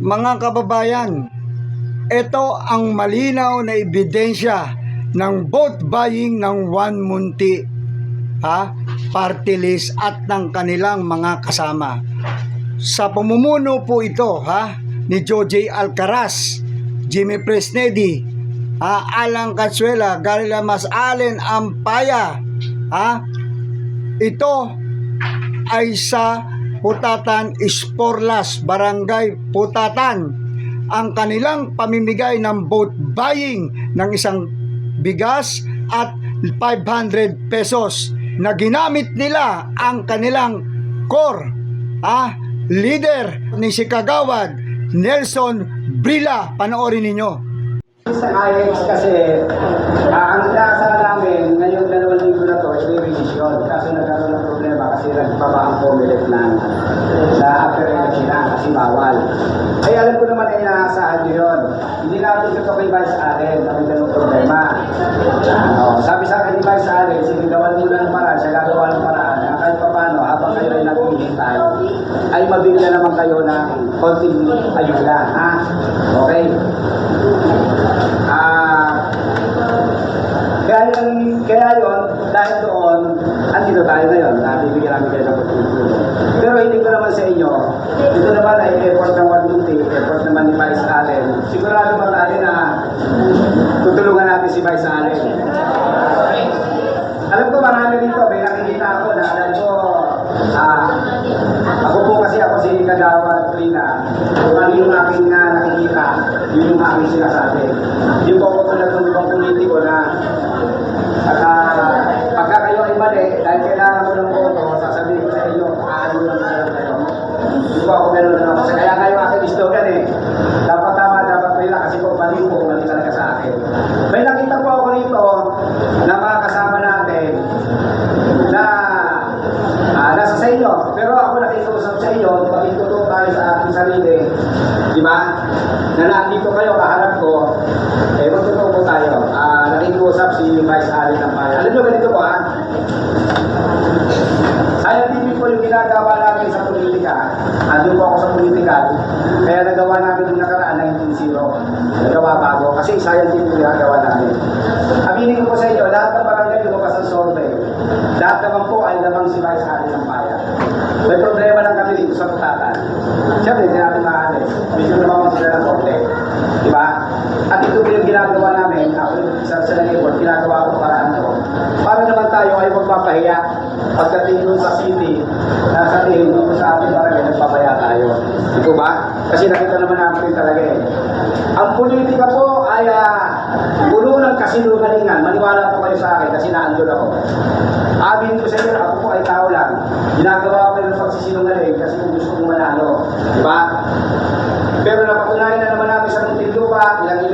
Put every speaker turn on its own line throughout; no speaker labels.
Mga kababayan, ito ang malinaw na ebidensya ng vote buying ng One Munti, ha? party list at ng kanilang mga kasama. Sa pamumuno po ito ha, ni Joe Alcaraz, Jimmy Presnedi, ha, Alan Cazuela, Gary Lamas, Allen Ampaya, ha, ito ay sa Putatan Esporlas, Barangay Putatan. Ang kanilang pamimigay ng vote buying ng isang bigas at 500 pesos na ginamit nila ang kanilang core. Ah, leader ni si Kagawad Nelson Brila. Panoorin ninyo.
Sa IX kasi, ah, ang inaasal namin ngayong dalawang linggo na to, ay revision. Kaso nagkaroon ng problema kasi nagbaba ang COMELEC na sa after election na kasi bawal. Ay alam ko naman ay inaasahan nyo yun. Hindi natin ito kay Vice Allen na may ganung problema. Ano, sabi sa akin ni Vice Allen, sige gawan mo ng paraan, siya gagawa ng paraan na kahit pa paano, habang kayo ay naghihintay, ay mabigyan naman kayo ng konting ayuda. Ha? Okay? Ah, kaya kaya yun, dahil doon, andito tayo ngayon, na bibigyan namin kayo ng pagtutulong. Pero hindi ko naman sa inyo, ito naman ay effort ng Wadunti, effort naman ni Vice Allen. Sigurado ba tayo na tutulungan natin si Vice Allen? Alam ko marami dito, may nakikita ako na alam ko, ah, ako po kasi ako si Kagawa at Trina. Kung ano yung aking ah, nakikita, yun yung aking sinasabi. Hindi po ako tulad ng ibang politiko na at ah, pagka kayo ay mali, dahil kailangan ko ng boto, sasabihin ko sa inyo, paano lang kayo. Hindi po ako ganun na ako. Kaya kayo aking istogan eh. Dapat tama, dapat may kasi kung mali po, mali talaga sa akin. May nakita po ako rito na mga kasama natin na ah, nasa sa inyo. Pero ako nakikiusap sa inyo, maging totoo tayo sa ating sarili. Di ba? Na nandito kayo, kaharap ko, eh magtotoo po tayo. Ah, nakikiusap si Vice Allen ng. Alam nyo, ganito po ha. Scientific po yung ginagawa namin sa politika. Andun po ako sa politika. Kaya nagawa namin yung nakaraan 19-0. Nagawa bago. Kasi scientific yung ginagawa namin. Aminin ko po sa inyo, lahat ng barangay lumabas ang survey. Lahat naman po ay lamang si Vice Allen ng Bayan. May problema lang kami dito sa Putatan. Siyempre, hindi natin maalis. Medyo naman sila ng konti. Di ba? At ito po yung ginagawa namin. Ako yung isa sa nag-report, ginagawa ko paraan to. Para naman tayo ay magpapahiya pagdating doon sa city na sa tingin dito sa ating barangay, nagpapaya tayo. Ito ba? Kasi nakita naman natin talaga eh. Ang politika po ay uh, puno ng kasinungalingan. Maniwala po kayo sa akin kasi naandun ako. Amin ko sa inyo, ako po ay tao lang. Ginagawa ko ng pagsisinungaling kasi gusto kong manalo. Di ba? Pero napatunayan na naman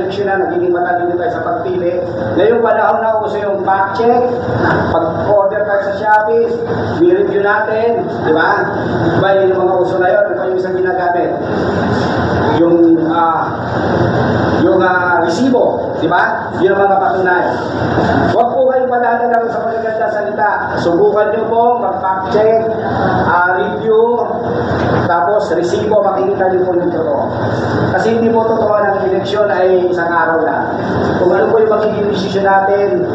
eleksyon na, nagiging matalino tayo sa pagpili. Ngayong panahon na uso yung fact check, pag-order tayo sa Shopee, i-review natin, di ba? Di ba yun yung mga uso na yun, ano yung isang ginagamit? Yung, ah, yung ah, resibo, di ba? Yun ang mga patunayan. Huwag po kayong madadalang sa magaganda salita. Subukan nyo po mag-fact check, tapos resibo, makikita nyo po yung totoo. Kasi hindi po totoo ng eleksyon ay isang araw lang. Kung ano po yung magiging desisyon natin,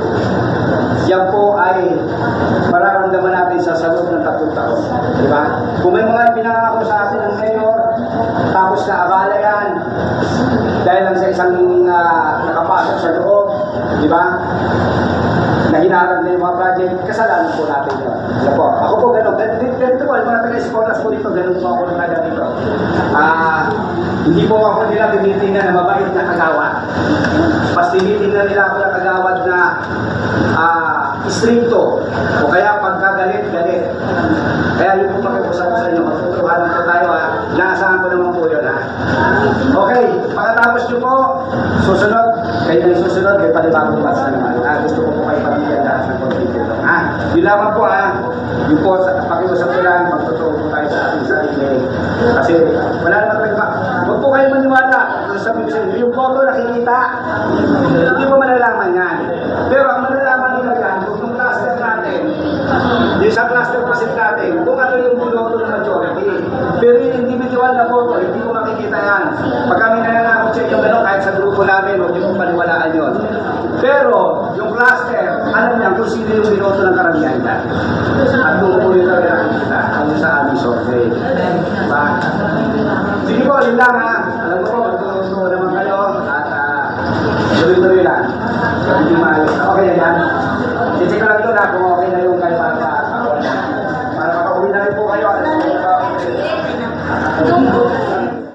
yan po ay mararamdaman natin sa sa loob ng tatlong taon. Di ba? Kung may mga pinangako sa atin ng mayor, tapos na abala yan, dahil lang sa isang uh, nakapasok sa loob, di ba? na hinaharap na yung mga project, kasalanan po natin yun. Po? Ako po gano'n. Ganito, ganito po, yung mga taga-sportas po dito, gano'n po ako nagkada dito. Ah, hindi po ako nila tinitingnan na mabait na kagawad. Mas tinitingnan nila ako na kagawad na ah, stricto. O kaya pagkagalit, galit. Kaya yun po pakiusap ko sa inyo, magtutuhanan po tayo ha. Naasahan ko naman po yun ha. Okay, pagkatapos nyo po, susunod, kayo na susunod, kayo panibagong basa naman. Ah, gusto ko po kayo pabigyan lahat ng dito. Ha? Yun lamang po ha. Yun po, sa, pakiusap ko lang, magtotoo po tayo sa ating sarili. Kasi wala naman talaga ba. Huwag po kayo maniwala. Sabi ko sa inyo, yung photo nakikita. Hindi mo malalaman yan. Pero ang malalaman nila yan, kung yung cluster natin, yung sa cluster percent natin, kung ano yung buloto ng majority. Pero yung individual na photo, hindi mo makikita yan. Pero, yung cluster, alam niya kung sino yung binoto ng karamihan niya. At doon po yung talaga nakikita ang sa aming survey. Diba? Sige po, yun lang ha. Alam ko po, magtutuso naman kayo. At uh, tuloy-tuloy lang. Okay, yan. Check ko lang doon ha kung